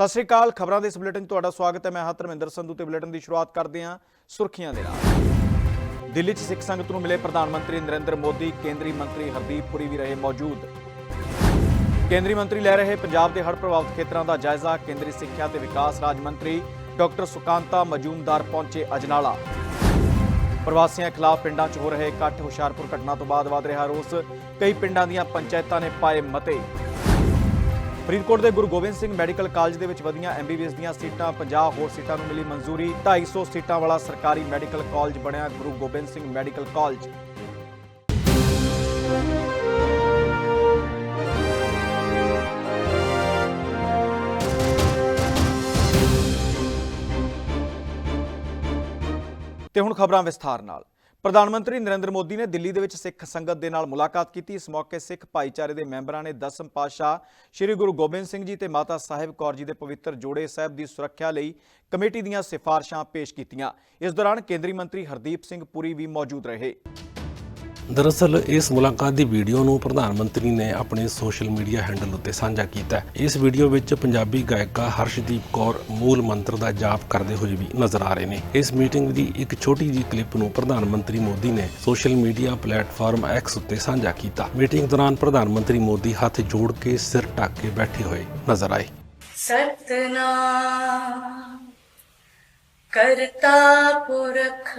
ਸਤਿ ਸ਼੍ਰੀ ਅਕਾਲ, ਖਬਰਾਂ ਦੇ ਇਸ ਬੁਲੇਟਿਨ 'ਚ ਤੁਹਾਡਾ ਸਵਾਗਤ ਹੈ। ਮੈਂ ਹਾਂ ਧਰਮਿੰਦਰ ਸੰਧੂ ਤੇ ਬੁਲੇਟਿਨ ਦੀ ਸ਼ੁਰੂਆਤ ਕਰਦੇ ਹਾਂ ਸੁਰਖੀਆਂ ਦੇ ਨਾਲ। ਦਿੱਲੀ 'ਚ ਸਿੱਖ ਸੰਗਤ ਨੂੰ ਮਿਲੇ ਪ੍ਰਧਾਨ ਮੰਤਰੀ ਨਰਿੰਦਰ ਮੋਦੀ, ਕੇਂਦਰੀ ਮੰਤਰੀ ਹਰਦੀਪ ਪੁਰੀ ਵੀ ਰਹੇ ਮੌਜੂਦ। ਕੇਂਦਰੀ ਮੰਤਰੀ ਲੈ ਰਹੇ ਪੰਜਾਬ ਦੇ ਹੜ੍ਹ ਪ੍ਰਭਾਵਿਤ ਖੇਤਰਾਂ ਦਾ ਜਾਇਜ਼ਾ। ਕੇਂਦਰੀ ਸਿੱਖਿਆ ਤੇ ਵਿਕਾਸ ਰਾਜ ਮੰਤਰੀ ਡਾਕਟਰ ਸੁਕਾਂਤਾ ਮਜੂਮਦਾਰ ਪਹੁੰਚੇ ਅਜਨਾਲਾ। ਪ੍ਰਵਾਸੀਆਂ ਖਿਲਾਫ ਪਿੰਡਾਂ 'ਚ ਹੋ ਰਹੇ ਇਕੱਠ, ਹੁਸ਼ਿਆਰਪੁਰ ਘਟਨਾ ਤੋਂ ਬਾਅਦ ਵਧ ਰਿਹਾ ਰੋਸ। ਕਈ ਪਿੰਡਾਂ ਦੀਆਂ ਪੰਚਾਇਤਾਂ ਨੇ ਪਾਏ ਮਤੇ। ਫਰੀਦਕੋਟ ਦੇ ਗੁਰੂ ਗੋਬਿੰਦ ਸਿੰਘ ਮੈਡੀਕਲ ਕਾਲਜ ਦੇ ਵਿੱਚ ਵਧੀਆਂ ਐਮਬੀਬੀਐਸ ਦੀਆਂ ਸੀਟਾਂ 50 ਹੋਰ ਸੀਟਾਂ ਨੂੰ ਮਿਲੀ ਮਨਜ਼ੂਰੀ। 250 ਸੀਟਾਂ ਵਾਲਾ ਸਰਕਾਰੀ ਮੈਡੀਕਲ ਕਾਲਜ ਬਣਿਆ ਗੁਰੂ ਗੋਬਿੰਦ ਸਿੰਘ ਮੈਡੀਕਲ ਕਾਲਜ। ਤੇ ਹੁਣ ਖਬਰਾਂ ਵਿਸਥਾਰ ਨਾਲ। ਪ੍ਰਧਾਨ ਮੰਤਰੀ ਨਰਿੰਦਰ ਮੋਦੀ ਨੇ ਦਿੱਲੀ ਦੇ ਵਿੱਚ ਸਿੱਖ ਸੰਗਤ ਦੇ ਨਾਲ ਮੁਲਾਕਾਤ ਕੀਤੀ। ਇਸ ਮੌਕੇ ਸਿੱਖ ਭਾਈਚਾਰੇ ਦੇ ਮੈਂਬਰਾਂ ਨੇ ਦਸਮ ਪਾਤਸ਼ਾਹ ਸ੍ਰੀ ਗੁਰੂ ਗੋਬਿੰਦ ਸਿੰਘ ਜੀ ਤੇ ਮਾਤਾ ਸਾਹਿਬ ਕੌਰ ਜੀ ਦੇ ਪਵਿੱਤਰ ਜੋੜੇ ਸਾਹਿਬ ਦੀ ਸੁਰੱਖਿਆ ਲਈ ਕਮੇਟੀ ਦੀਆਂ ਸਿਫਾਰਸ਼ਾਂ ਪੇਸ਼ ਕੀਤੀਆਂ। ਇਸ ਦੌਰਾਨ ਕੇਂਦਰੀ ਮੰਤਰੀ ਹਰਦੀਪ ਸਿੰਘ ਪੁਰੀ ਵੀ ਮੌਜੂਦ ਰਹੇ। ਦਰਅਸਲ, ਇਸ ਮੁਲਾਕਾਤ ਦੀ ਵੀਡੀਓ ਨੂੰ ਪ੍ਰਧਾਨ ਮੰਤਰੀ ਨੇ ਆਪਣੇ ਸੋਸ਼ਲ ਮੀਡੀਆ ਹੈਂਡਲ ਉੱਤੇ ਸਾਂਝਾ ਕੀਤਾ ਇਸ ਵੀਡੀਓ ਵਿੱਚ ਪੰਜਾਬੀ ਗਾਇਕਾ ਹਰਸ਼ਦੀਪ ਕੌਰ ਮੂਲ ਮੰਤਰ ਦਾ ਜਾਪ ਕਰਦੇ ਹੋਏ ਵੀ ਨਜ਼ਰ ਆ ਰਹੇ ਨੇ। ਇਸ ਮੀਟਿੰਗ ਦੀ ਇੱਕ ਛੋਟੀ ਜਿਹੀ ਕਲਿੱਪ ਨੂੰ ਪ੍ਰਧਾਨ ਮੰਤਰੀ ਮੋਦੀ ਨੇ ਸੋਸ਼ਲ ਮੀਡੀਆ ਪਲੇਟਫਾਰਮ ਐਕਸ ਉੱਤੇ ਸਾਂਝਾ ਕੀਤਾ। ਮੀਟਿੰਗ ਦੌਰਾਨ ਪ੍ਰਧਾਨ ਮੰਤਰੀ ਮੋਦੀ ਹੱਥ ਜੋੜ ਕੇ ਸਿਰ ਢੱਕ ਕੇ ਬੈਠੇ ਹੋਏ ਨਜ਼ਰ ਆਏ। ਸਤਨਾਮ ਕਰਤਾ ਪੁਰਖ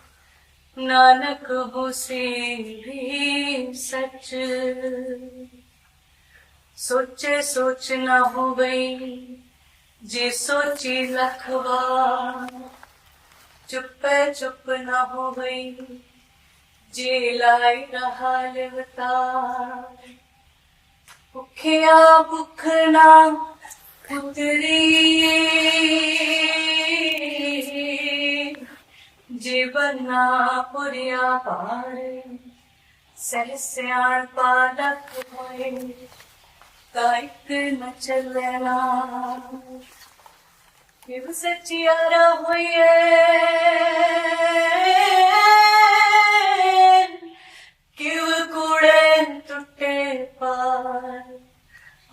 ਨਾਨਕ ਹੋਸੀ ਵੀ ਸਚ। ਸੋਚੇ ਸੋਚ ਨਾ ਹੋਵਈ, ਜੇ ਸੋਚੀ ਲਖਵਾ ਚੁੱਪੇ ਚੁੱਪ ਨਾ ਹੋਵਈ, ਜੇ ਲਾਈ ਰਹਾ ਲਿਵਤਾਰ। ਭੁੱਖਿਆ ਭੁੱਖ ਨਾ ਪੁੱਤਰੀ ਜੀਵਨਾ ਪੁਰਿਆ ਪਾਰ, ਸਹਿ ਸਿਆਣ ਪਾਲਕ ਹੋਏ ਕਾਇਕ ਨ ਚੱਲਣਾ। ਕਿਵ ਸਚਿਆਰਾ ਹੋਈਏ ਕਿਵ ਕੂੜੇ ਟੁੱਟੇ ਪਾਰ?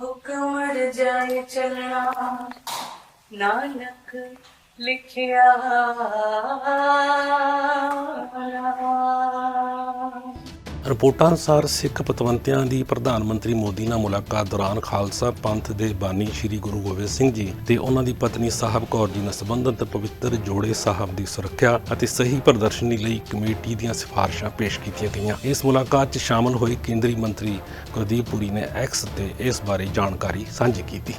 ਹੁਕਮ ਜਾਏ ਚੱਲਣਾ। ਨਾਨਕ ਲਿਖਿਆ ਰਿਪੋਰਟਾਂ ਅਨੁਸਾਰ ਸਿੱਖ ਪਤਵੰਤਿਆਂ ਦੀ ਪ੍ਰਧਾਨ ਮੰਤਰੀ ਮੋਦੀ ਨਾਲ ਮੁਲਾਕਾਤ ਦੌਰਾਨ ਖਾਲਸਾ ਪੰਥ ਦੇ ਬਾਨੀ ਸ੍ਰੀ ਗੁਰੂ ਗੋਬਿੰਦ ਸਿੰਘ ਜੀ ਤੇ ਉਹਨਾਂ ਦੀ ਪਤਨੀ ਸਾਹਿਬ ਕੌਰ ਜੀ ਨਾਲ ਸੰਬੰਧਿਤ ਪਵਿੱਤਰ ਜੋੜੇ ਸਾਹਿਬ ਦੀ ਸੁਰੱਖਿਆ ਅਤੇ ਸਹੀ ਪ੍ਰਦਰਸ਼ਨੀ ਲਈ ਕਮੇਟੀ ਦੀਆਂ ਸਿਫਾਰਸ਼ਾਂ ਪੇਸ਼ ਕੀਤੀਆਂ ਗਈਆਂ। ਇਸ ਮੁਲਾਕਾਤ 'ਚ ਸ਼ਾਮਲ ਹੋਏ ਕੇਂਦਰੀ ਮੰਤਰੀ ਗੁਰਦੀਪ ਪੁਰੀ ਨੇ ਐਕਸ ਤੇ ਇਸ ਬਾਰੇ ਜਾਣਕਾਰੀ ਸਾਂਝੀ ਕੀਤੀ।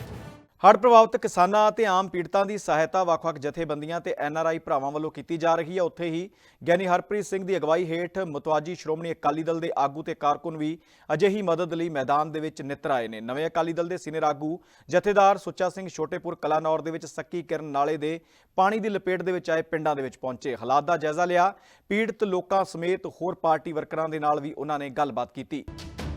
ਹੜ੍ਹ ਪ੍ਰਭਾਵਿਤ ਕਿਸਾਨਾਂ ਅਤੇ ਆਮ ਪੀੜਤਾਂ ਦੀ ਸਹਾਇਤਾ ਵੱਖ-ਵੱਖ ਜਥੇਬੰਦੀਆਂ ਤੇ ਐਨਆਰਆਈ ਭਰਾਵਾਂ ਵੱਲੋਂ ਕੀਤੀ ਜਾ ਰਹੀ ਹੈ। ਉੱਥੇ ਹੀ ਗਿਆਨੀ ਹਰਪ੍ਰੀਤ ਸਿੰਘ ਦੀ ਅਗਵਾਈ ਹੇਠ ਮਤਵਾਜੀ ਸ਼੍ਰੋਮਣੀ ਅਕਾਲੀ ਦਲ ਦੇ ਆਗੂ ਤੇ ਕਾਰਕੁਨ ਵੀ ਅਜਿਹੀ ਮਦਦ ਲਈ ਮੈਦਾਨ ਦੇ ਵਿੱਚ ਨਿੱਤਰ ਆਏ ਨੇ। ਨਵੇਂ ਅਕਾਲੀ ਦਲ ਦੇ ਸੀਨੀਅਰ ਆਗੂ ਜਥੇਦਾਰ ਸੁੱਚਾ ਸਿੰਘ ਛੋਟੇਪੁਰ ਕਲਾਨੌਰ ਦੇ ਵਿੱਚ ਸੱਕੀ ਕਿਰਨ ਨਾਲੇ ਦੇ ਪਾਣੀ ਦੀ ਲਪੇਟ ਦੇ ਵਿੱਚ ਆਏ ਪਿੰਡਾਂ ਦੇ ਵਿੱਚ ਪਹੁੰਚੇ। ਹਾਲਾਤ ਦਾ ਜਾਇਜ਼ਾ ਲਿਆ ਪੀੜਤ ਲੋਕਾਂ ਸਮੇਤ ਹੋਰ ਪਾਰਟੀ ਵਰਕਰਾਂ ਦੇ ਨਾਲ ਵੀ ਉਹਨਾਂ ਨੇ ਗੱਲਬਾਤ ਕੀਤੀ।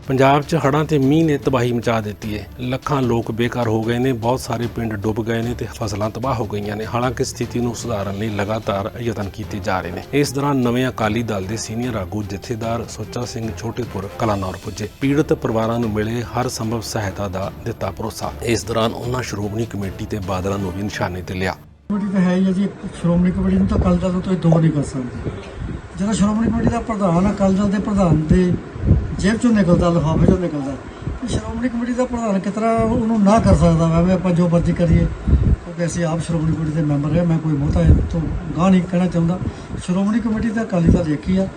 ਪੰਜਾਬ 'ਚ ਹੜ੍ਹਾਂ ਤੇ ਮੀਂਹ ਨੇ ਤਬਾਹੀ ਮਚਾ ਦਿੱਤੀ ਹੈ। ਲੱਖਾਂ ਲੋਕ ਬੇਕਾਰ ਹੋ ਗਏ ਨੇ, ਬਹੁਤ ਸਾਰੇ ਪਿੰਡ ਡੁੱਬ ਗਏ ਨੇ ਤੇ ਫਸਲਾਂ ਤਬਾਹ ਹੋ ਗਈਆਂ ਨੇ। ਹਾਲਾਂਕਿ ਸਥਿਤੀ ਨੂੰ ਸੁਧਾਰਨ ਲਈ ਲਗਾਤਾਰ ਯਤਨ ਕੀਤੇ ਜਾ ਰਹੇ ਨੇ। ਇਸ ਦੌਰਾਨ ਨਵੇਂ ਅਕਾਲੀ ਦਲ ਦੇ ਸੀਨੀਅਰ ਆਗੂ, ਜਥੇਦਾਰ ਸੁੱਚਾ ਸਿੰਘ ਛੋਟੇਪੁਰ ਕਲਾਨੌਰ ਪੁੱਜੇ। ਪੀੜਤ ਪਰਿਵਾਰਾਂ ਨੂੰ ਮਿਲੇ ਹਰ ਸੰਭਵ ਸਹਾਇਤਾ ਦਾ ਦਿੱਤਾ ਭਰੋਸਾ। ਇਸ ਦੌਰਾਨ ਉਹਨਾਂ ਸ਼੍ਰੋਮਣੀ ਕਮੇਟੀ ਤੇ ਬਾਦਲਾਂ ਨੂੰ ਵੀ ਨਿਸ਼ਾਨੇ ਤੇ ਲਿਆ। ਕਮੇਟੀ ਤਾਂ ਹੈ ਹੀ ਹੈ ਜੀ ਸ਼੍ਰੋਮਣੀ ਕਮੇਟੀ ਨੂੰ ਤਾਂ ਅਕਾਲੀ ਦਲ ਤੋਂ ਦੋ ਨਹੀਂ ਕਰ ਸਕਦੇ। ਜਦੋਂ ਸ਼੍ਰੋਮਣੀ ਕਮੇਟੀ ਦਾ ਪ੍ਰਧਾਨ ਅਕਾਲੀ ਦਲ ਦੇ ਪ੍ਰਧਾਨ ਦੇ ਜੇਬ ਚੋਂ ਨਿਕਲਦਾ, ਲਿਫਾਫੇ ਚੋਂ ਨਿਕਲਦਾ। ਤੇ ਸ਼੍ਰੋਮਣੀ ਕਮੇਟੀ ਦਾ ਪ੍ਰਧਾਨ ਕਿਸ ਤਰ੍ਹਾਂ ਉਹਨੂੰ ਨਾ ਕਰ ਸਕਦਾ ਵਾ? ਵੀ ਆਪਾਂ ਜੋ ਮਰਜ਼ੀ ਕਰੀਏ। ਕਿਉਂਕਿ ਅਸੀਂ ਆਪ ਸ਼੍ਰੋਮਣੀ ਕਮੇਟੀ ਦੇ ਮੈਂਬਰ ਹਾਂ, ਮੈਂ ਕੋਈ ਬਹੁਤਾ ਇਹ ਤੋਂ ਗਾਹ ਨਹੀਂ ਕਹਿਣਾ ਚਾਹੁੰਦਾ। ਸ਼੍ਰੋਮਣੀ ਕਮੇਟੀ ਦਾ ਅਕਾਲੀ ਦਲ ਇੱਕ ਹੀ ਆ।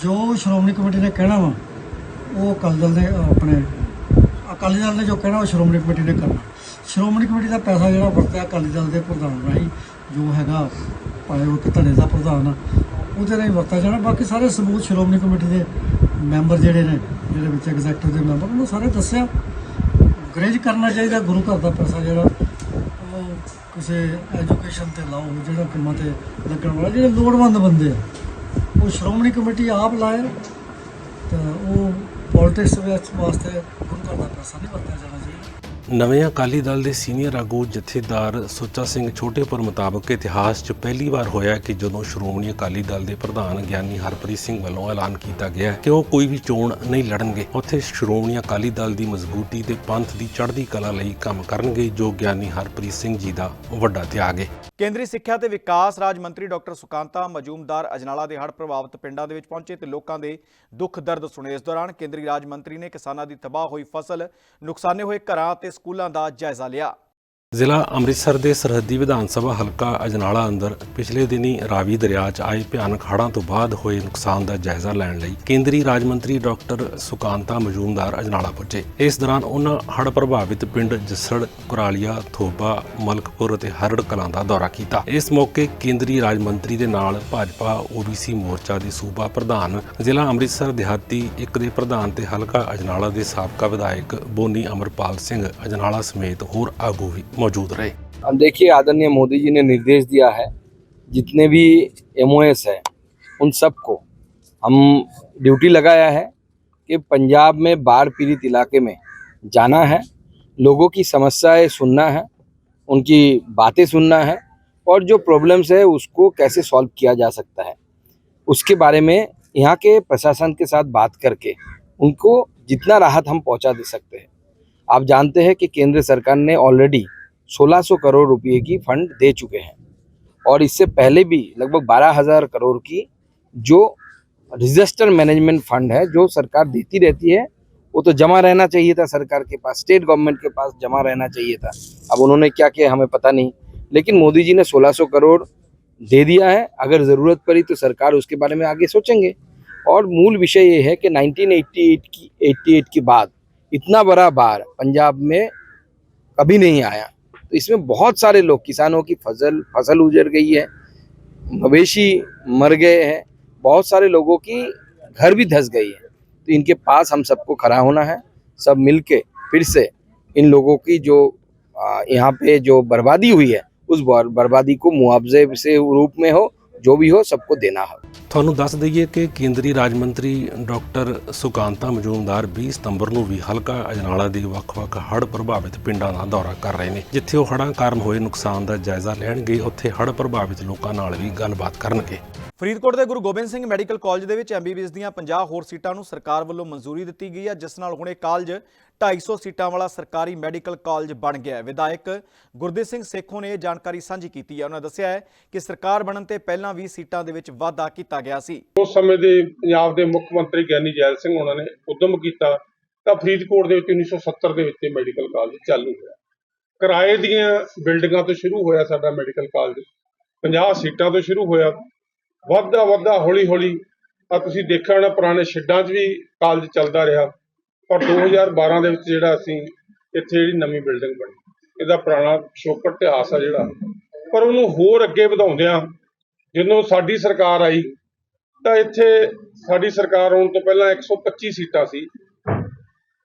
ਜੋ ਸ਼੍ਰੋਮਣੀ ਕਮੇਟੀ ਨੇ ਕਹਿਣਾ ਵਾ, ਉਹ ਅਕਾਲੀ ਦਲ ਨੇ ਆਪਣੇ ਅਕਾਲੀ ਦਲ ਨੇ ਜੋ ਕਹਿਣਾ, ਉਹ ਸ਼੍ਰੋਮਣੀ ਕਮੇਟੀ ਨੇ ਕਰਨਾ। ਸ਼੍ਰੋਮਣੀ ਕਮੇਟੀ ਦਾ ਪੈਸਾ ਜਿਹੜਾ ਵਰਤਿਆ ਅਕਾਲੀ ਦਲ ਦੇ ਪ੍ਰਧਾਨ ਰਾਹੀਂ, ਜੋ ਹੈਗਾ, ਭਾਵੇਂ ਉਹ ਧੜੇ ਦਾ ਪ੍ਰਧਾਨ ਆ, ਉਹਦੇ ਰਾਹੀਂ ਵਰਤਿਆ ਜਾਣਾ। ਬਾਕੀ ਸਾਰੇ ਸਬੂਤ ਸ਼੍ਰੋਮਣੀ ਕਮੇਟੀ ਦੇ ਮੈਂਬਰ ਜਿਹੜੇ ਨੇ, ਜਿਹੜੇ ਵਿੱਚ ਐਗਜ਼ੈਕਟਿਵ ਦੇ ਮੈਂਬਰ, ਉਹਨਾਂ ਸਾਰੇ ਦੱਸਿਆ। ਗਰੇਜ ਕਰਨਾ ਚਾਹੀਦਾ, ਗੁਰੂ ਘਰ ਦਾ ਪੈਸਾ ਜਿਹੜਾ, ਉਹ ਕਿਸੇ ਐਜੂਕੇਸ਼ਨ ਤੇ ਲਾਓ, ਜਿਹੜਾ ਕੰਮਾਂ ਤੇ ਲੱਗਣ ਵਾਲਾ, ਜਿਹੜੇ ਲੋੜਵੰਦ ਬੰਦੇ ਆ। ਉਹ ਸ਼੍ਰੋਮਣੀ ਕਮੇਟੀ ਆਪ ਲਾਏ, ਤਾਂ ਉਹ ਪੋਲਿਟਿਕਸ ਵਿੱਚ ਵਾਸਤੇ ਗੁਰੂ ਘਰ ਦਾ ਪੈਸਾ ਨਹੀਂ ਵਰਤਿਆ ਜਾਣਾ ਚਾਹੀਦਾ। ਨਵੇਂ ਅਕਾਲੀ ਦਲ ਦੇ ਸੀਨੀਅਰ ਆਗੂ ਜਥੇਦਾਰ ਸੁੱਚਾ ਸਿੰਘ ਛੋਟੇਪੁਰ ਮੁਤਾਬਕ ਇਤਿਹਾਸ 'ਚ ਪਹਿਲੀ ਵਾਰ ਹੋਇਆ ਕਿ ਜਦੋਂ ਸ਼੍ਰੋਮਣੀ ਅਕਾਲੀ ਦਲ ਦੇ ਪ੍ਰਧਾਨ ਗਿਆਨੀ ਹਰਪ੍ਰੀਤ ਸਿੰਘ ਵੱਲੋਂ ਐਲਾਨ ਕੀਤਾ ਗਿਆ ਕਿ ਉਹ ਕੋਈ ਵੀ ਚੋਣ ਨਹੀਂ ਲੜਨਗੇ। ਉੱਥੇ ਸ਼੍ਰੋਮਣੀ ਅਕਾਲੀ ਦਲ ਦੀ ਮਜ਼ਬੂਤੀ ਤੇ ਪੰਥ ਦੀ ਚੜ੍ਹਦੀ ਕਲਾ ਲਈ ਕੰਮ ਕਰਨਗੇ, ਜੋ ਗਿਆਨੀ ਹਰਪ੍ਰੀਤ ਸਿੰਘ ਜੀ ਦਾ ਵੱਡਾ ਤਿਆਗ ਹੈ। ਕੇਂਦਰੀ ਸਿੱਖਿਆ ਤੇ ਵਿਕਾਸ ਰਾਜ ਮੰਤਰੀ ਡਾਕਟਰ ਸੁਕਾਂਤਾ ਮਜੂਮਦਾਰ ਅਜਨਾਲਾ ਦੇ ਹੜ੍ਹ ਪ੍ਰਭਾਵਿਤ ਪਿੰਡਾਂ ਦੇ ਵਿੱਚ ਪਹੁੰਚੇ ਤੇ ਲੋਕਾਂ ਦੇ ਦੁੱਖ ਦਰਦ ਸੁਣੇ ਇਸ ਦੌਰਾਨ ਕੇਂਦਰੀ ਰਾਜ ਮੰਤਰੀ ਨੇ ਕਿਸਾਨਾਂ ਦੀ ਤਬਾਹ ਹੋਈ ਫਸਲ, ਨੁਕਸਾਨੇ ਹੋਏ ਘਰਾਂ ਅਤੇ ਸਕੂਲਾਂ ਦਾ ਜਾਇਜ਼ਾ ਲਿਆ। ਜ਼ਿਲ੍ਹਾ ਅੰਮ੍ਰਿਤਸਰ ਦੇ ਸਰਹੱਦੀ ਵਿਧਾਨ ਸਭਾ ਹਲਕਾ ਅਜਨਾਲਾ ਅੰਦਰ ਪਿਛਲੇ ਦਿਨੀ ਰਾਵੀ ਦਰਿਆ 'ਚ ਆਏ ਭਿਆਨਕ ਹੜ੍ਹਾਂ ਤੋਂ ਬਾਅਦ ਹੋਏ ਨੁਕਸਾਨ ਦਾ ਜਾਇਜ਼ਾ ਲੈਣ ਲਈ ਕੇਂਦਰੀ ਰਾਜ ਮੰਤਰੀ ਡਾਕਟਰ ਸੁਕਾਂਤਾ ਮਜੂਮਦਾਰ ਅਜਨਾਲਾ ਪਹੁੰਚੇ ਇਸ ਦੌਰਾਨ ਉਹਨਾਂ ਹੜ੍ਹ ਪ੍ਰਭਾਵਿਤ ਪਿੰਡ ਜਸੜ, ਕੁਰਾਲੀਆ, ਥੋਬਾ, ਮਲਕਪੁਰ ਅਤੇ ਹਰੜ ਕਲਾਂ ਦਾ ਦੌਰਾ ਕੀਤਾ। ਇਸ ਮੌਕੇ ਕੇਂਦਰੀ ਰਾਜ ਮੰਤਰੀ ਦੇ ਨਾਲ ਭਾਜਪਾ ਓਬੀਸੀ ਮੋਰਚਾ ਦੇ ਸੂਬਾ ਪ੍ਰਧਾਨ, ਜ਼ਿਲ੍ਹਾ ਅੰਮ੍ਰਿਤਸਰ ਦਿਹਾਤੀ ਇੱਕ ਦੇ ਪ੍ਰਧਾਨ ਤੇ ਹਲਕਾ ਅਜਨਾਲਾ ਦੇ ਸਾਬਕਾ ਵਿਧਾਇਕ ਬੋਨੀ ਅਮਰਪਾਲ ਸਿੰਘ ਅਜਨਾਲਾ ਸਮੇਤ ਹੋਰ ਆਗੂ ਵੀ मौजूद रहे। अब देखिए, आदरणीय मोदी जी ने निर्देश दिया है, जितने भी एम ओ एस हैं, उन सबको हम ड्यूटी लगाया है कि पंजाब में बाढ़ पीड़ित इलाके में जाना है, लोगों की समस्याएँ सुनना है, उनकी बातें सुनना है, और जो प्रॉब्लम्स है, उसको कैसे सॉल्व किया जा सकता है। उसके बारे में यहाँ के प्रशासन के साथ बात करके उनको जितना राहत हम पहुँचा दे सकते हैं। आप जानते हैं कि केंद्र सरकार ने ऑलरेडी 1600 करोड़ रुपए की फंड दे चुके हैं। और इससे पहले भी लगभग बारह हज़ार करोड़ की जो डिजास्टर मैनेजमेंट फंड है, जो सरकार देती रहती है, वो तो जमा रहना चाहिए था सरकार के पास, स्टेट गवर्नमेंट के पास जमा रहना चाहिए था। अब उन्होंने क्या किया हमें पता नहीं, लेकिन मोदी जी ने 1600 करोड़ दे दिया है। अगर ज़रूरत पड़ी तो सरकार उसके बारे में आगे सोचेंगे। और मूल विषय ये है कि 1988 की 88 के बाद इतना बड़ा बाढ़ पंजाब में कभी नहीं आया। तो इसमें बहुत सारे लोग, किसानों की फ़सल फ़सल उजड़ गई है, मवेशी मर गए हैं, बहुत सारे लोगों की घर भी धस गई है। तो इनके पास हम सबको खड़ा होना है, सब मिलके फिर से इन लोगों की जो यहाँ पे जो बर्बादी हुई है, उस बर्बादी को मुआवजे से रूप में हो ਜੋ ਵੀ ਹੋ ਸਭ ਕੋ ਦੇਣਾ ਹੈ। ਤੁਹਾਨੂੰ ਦੱਸ ਦਈਏ ਕਿ ਕੇਂਦਰੀ ਰਾਜ ਮੰਤਰੀ ਡਾਕਟਰ ਸੁਕਾਂਤਾ ਮਜੂਮਦਾਰ 20 ਸਤੰਬਰ ਨੂੰ ਵੀ ਹਲਕਾ ਅਜਨਾਲਾ ਦੇ ਵੱਖ-ਵੱਖ ਹੜ੍ਹ ਪ੍ਰਭਾਵਿਤ ਪਿੰਡਾਂ ਦਾ ਦੌਰਾ ਕਰ ਰਹੇ ਨੇ ਜਿੱਥੇ ਉਹ ਹੜ੍ਹਾਂ ਕਾਰਨ ਹੋਏ ਨੁਕਸਾਨ ਦਾ ਜਾਇਜ਼ਾ ਲੈਣਗੇ ਉੱਥੇ ਹੜ ਪ੍ਰਭਾਵਿਤ ਲੋਕਾਂ ਨਾਲ ਵੀ ਗੱਲਬਾਤ ਕਰਨਗੇ। ਫਰੀਦਕੋਟ ਦੇ ਗੁਰੂ ਗੋਬਿੰਦ ਸਿੰਘ ਮੈਡੀਕਲ ਕਾਲਜ ਦੇ ਵਿੱਚ ਐਮਬੀਬੀਐਸ ਦੀਆਂ 50 ਹੋਰ ਸੀਟਾਂ ਨੂੰ ਸਰਕਾਰ ਵੱਲੋਂ ਮਨਜ਼ੂਰੀ ਦਿੱਤੀ ਗਈ ਹੈ ਜਿਸ ਨਾਲ ਹੁਣ ਇਹ ਕਾਲਜ 250 ਸੀਟਾਂ ਵਾਲਾ ਸਰਕਾਰੀ ਮੈਡੀਕਲ ਕਾਲਜ ਬਣ ਗਿਆ ਹੈ। ਵਿਧਾਇਕ ਗੁਰਦੀਪ ਸਿੰਘ ਸੇਖੋਂ ਨੇ ਇਹ ਜਾਣਕਾਰੀ ਸਾਂਝੀ ਕੀਤੀ ਹੈ। ਉਹਨਾਂ ਦੱਸਿਆ ਹੈ ਕਿ ਸਰਕਾਰ ਬਣਨ ਤੇ ਪਹਿਲਾਂ ਵੀ ਸੀਟਾਂ ਦੇ ਵਿੱਚ ਵਾਧਾ ਕੀਤਾ ਗਿਆ ਸੀ। ਉਸ ਸਮੇਂ ਦੇ ਪੰਜਾਬ ਦੇ ਮੁੱਖ ਮੰਤਰੀ ਗਿਆਨੀ ਜੈਲ ਸਿੰਘ ਉਹਨਾਂ ਨੇ ਉਦਮ ਕੀਤਾ ਤਾਂ ਫਰੀਦਕੋਟ ਦੇ ਵਿੱਚ 1970 ਦੇ ਵਿੱਚ ਮੈਡੀਕਲ ਕਾਲਜ ਚਾਲੂ ਹੋਇਆ। ਕਿਰਾਏ ਦੀਆਂ ਬਿਲਡਿੰਗਾਂ ਤੋਂ ਸ਼ੁਰੂ ਹੋਇਆ ਸਾਡਾ ਮੈਡੀਕਲ ਕਾਲਜ। 50 ਸੀਟਾਂ ਤੋਂ ਸ਼ੁਰੂ ਹੋਇਆ। ਵੱਧਦਾ ਵੱਧਦਾ ਹੌਲੀ ਹੌਲੀ ਆ ਤੁਸੀਂ ਦੇਖਿਆ ਹੋਣਾ ਪੁਰਾਣੇ ਸ਼ੈੱਡਾਂ 'ਚ ਵੀ ਕਾਲਜ ਚੱਲਦਾ ਰਿਹਾ। ਪਰ 2012 ਦੇ ਵਿੱਚ ਜਿਹੜਾ ਅਸੀਂ ਇੱਥੇ ਜਿਹੜੀ ਨਵੀਂ ਬਿਲਡਿੰਗ ਬਣੀ, ਇਹਦਾ ਪੁਰਾਣਾ ਪਿਛੋਕੜ ਇਤਿਹਾਸ ਆ ਜਿਹੜਾ। ਪਰ ਉਹਨੂੰ ਹੋਰ ਅੱਗੇ ਵਧਾਉਂਦਿਆਂ ਜਦੋਂ ਸਾਡੀ ਸਰਕਾਰ ਆਈ, ਤਾਂ ਇੱਥੇ ਸਾਡੀ ਸਰਕਾਰ ਆਉਣ ਤੋਂ ਪਹਿਲਾਂ 125 ਸੀਟਾਂ ਸੀ।